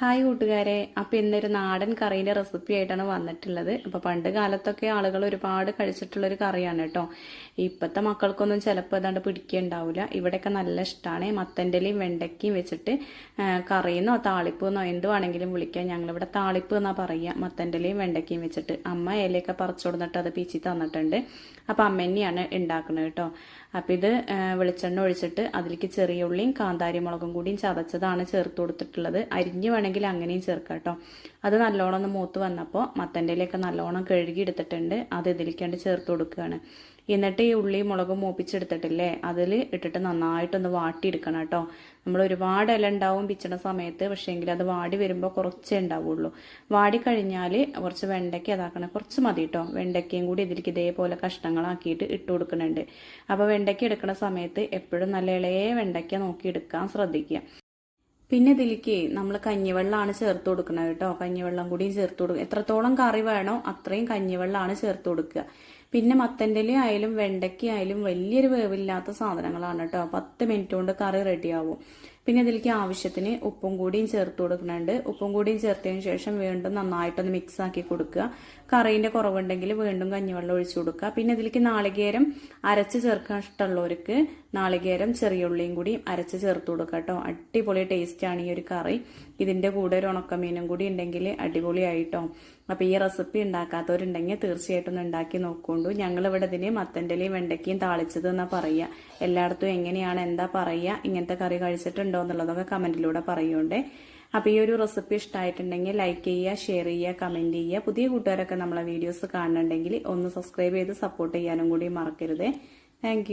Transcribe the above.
Hi കൂട്ടുകാരെ. അപ്പോൾ ഇന്നൊരു നാടൻ കറീന്റെ റെസിപ്പി ആയിട്ടാണ് വന്നിട്ടുള്ളത്. അപ്പോൾ പണ്ട് കാലത്തൊക്കെ ആളുകൾ ഒരുപാട് കഴിച്ചിട്ടുള്ളൊരു കറിയാണ് കേട്ടോ. ഇപ്പോഴത്തെ മക്കൾക്കൊന്നും ചിലപ്പോൾ ഏതാണ്ട് പിടിക്കുന്നുണ്ടാവില്ല ഇവിടെയൊക്കെ നല്ല ഇഷ്ടമാണ് മത്തന്റെലയും വെണ്ടയ്ക്കയും വെച്ചിട്ട് കറിയെന്നോ താളിപ്പെന്നോ എന്തുവാണെങ്കിലും വിളിക്കാം. ഞങ്ങളിവിടെ താളിപ്പ് എന്നാ പറയുക മത്തന്റെലയും വെണ്ടയ്ക്കയും വെച്ചിട്ട് അമ്മ ഇലയൊക്കെ പറിച്ചു കൊടുത്തിട്ട് അത് പീച്ചി തന്നിട്ടുണ്ട്. അപ്പോൾ അമ്മ തന്നെയാണ് ഉണ്ടാക്കുന്നത് കേട്ടോ. അപ്പം ഇത് വെളിച്ചെണ്ണ ഒഴിച്ചിട്ട് അതിലേക്ക് ചെറിയ ഉള്ളിയും കാന്താരി മുളകും കൂടിയും ചതച്ചതാണ് ചേർത്ത് കൊടുത്തിട്ടുള്ളത്. അരിഞ്ഞ് അങ്ങനെയും ചേർക്കാം കേട്ടോ. അത് നല്ലോണം ഒന്ന് മൂത്ത് വന്നപ്പോൾ മത്തന്റെ ഇലയൊക്കെ നല്ലോണം കഴുകി എടുത്തിട്ടുണ്ട്. അത് ഇതിലേക്കാണ്ട് ചേർത്ത് കൊടുക്കുകയാണ്. എന്നിട്ട് ഈ ഉള്ളി മുളകും മൂപ്പിച്ചെടുത്തിട്ടില്ലേ? അതിൽ ഇട്ടിട്ട് നന്നായിട്ടൊന്ന് വാട്ടിയെടുക്കണം കേട്ടോ. നമ്മൾ ഒരുപാട് ഇല ഉണ്ടാവും പിച്ചണ സമയത്ത് പക്ഷേങ്കിൽ അത് വാടി വരുമ്പോൾ കുറച്ചേ ഉണ്ടാവുള്ളൂ. വാടി കഴിഞ്ഞാൽ കുറച്ച് വെണ്ടയ്ക്ക അതാക്കണം കുറച്ച് മതി കേട്ടോ. വെണ്ടയ്ക്കയും കൂടി ഇതിലേക്ക് ഇതേപോലെ കഷ്ണങ്ങളാക്കിയിട്ട് ഇട്ട് കൊടുക്കുന്നുണ്ട്. അപ്പോൾ വെണ്ടയ്ക്ക എടുക്കുന്ന സമയത്ത് എപ്പോഴും നല്ല ഇളയ വെണ്ടയ്ക്ക നോക്കി എടുക്കാൻ ശ്രദ്ധിക്കുക. പിന്നെ ഇതിലേക്ക് നമ്മൾ കഞ്ഞിവെള്ളമാണ് ചേർത്ത് കൊടുക്കുന്നത് കേട്ടോ. കഞ്ഞിവെള്ളം കൂടിയും ചേർത്ത് കൊടുക്കുക എത്രത്തോളം കറി വേണോ അത്രയും കഞ്ഞിവെള്ളമാണ് ചേർത്ത് കൊടുക്കുക. പിന്നെ മത്തന്റെലി ആയാലും വെണ്ടയ്ക്ക ആയാലും വലിയൊരു വേവില്ലാത്ത സാധനങ്ങളാണ് കേട്ടോ. പത്ത് മിനിറ്റ് കൊണ്ട് കറി റെഡിയാവും. പിന്നെ ഇതിലേക്ക് ആവശ്യത്തിന് ഉപ്പും കൂടിയും ചേർത്ത് കൊടുക്കുന്നുണ്ട്. ഉപ്പും കൂടിയും ചേർത്തതിന് ശേഷം വീണ്ടും നന്നായിട്ടൊന്ന് മിക്സ് ആക്കി കൊടുക്കുക. കറീന്റെ കുറവുണ്ടെങ്കിൽ വീണ്ടും കഞ്ഞിവെള്ളം ഒഴിച്ചു കൊടുക്കുക. പിന്നെ ഇതിലേക്ക് നാളികേരം അരച്ച് ചേർക്കാൻ ഇഷ്ടമുള്ളവർക്ക് നാളികേരം ചെറിയ ഉള്ളിയും കൂടി അരച്ച് ചേർത്ത് കൊടുക്കുക കേട്ടോ. അടിപൊളി ടേസ്റ്റാണ് ഈ ഒരു കറി. ഇതിന്റെ കൂടെ ഒരു ഉണക്കമീനും കൂടി ഉണ്ടെങ്കിൽ അടിപൊളിയായിട്ടോ. അപ്പോൾ ഈ റെസിപ്പി ഉണ്ടാക്കാത്തവരുണ്ടെങ്കിൽ തീർച്ചയായിട്ടും ഒന്ന് ഉണ്ടാക്കി നോക്കൊണ്ടു ഞങ്ങളിവിടെ ഇതിന് മത്തന്റെലയും വെണ്ടയ്ക്കയും താളിച്ചത് എന്നാ പറയുക. എല്ലായിടത്തും എങ്ങനെയാണ് എന്താ പറയുക ഇങ്ങനത്തെ കറി കഴിച്ചിട്ടുണ്ടോ എന്നുള്ളതൊക്കെ കമന്റിലൂടെ പറയുണ്ടേ അപ്പോൾ ഈ ഒരു റെസിപ്പി ഇഷ്ടമായിട്ടുണ്ടെങ്കിൽ ലൈക്ക് ചെയ്യുക ഷെയർ ചെയ്യുക കമന്റ് ചെയ്യുക. പുതിയ കൂട്ടുകാരൊക്കെ നമ്മളെ വീഡിയോസ് കാണുന്നുണ്ടെങ്കിൽ ഒന്ന് സബ്സ്ക്രൈബ് ചെയ്ത് സപ്പോർട്ട് ചെയ്യാനും കൂടി മറക്കരുത്. താങ്ക്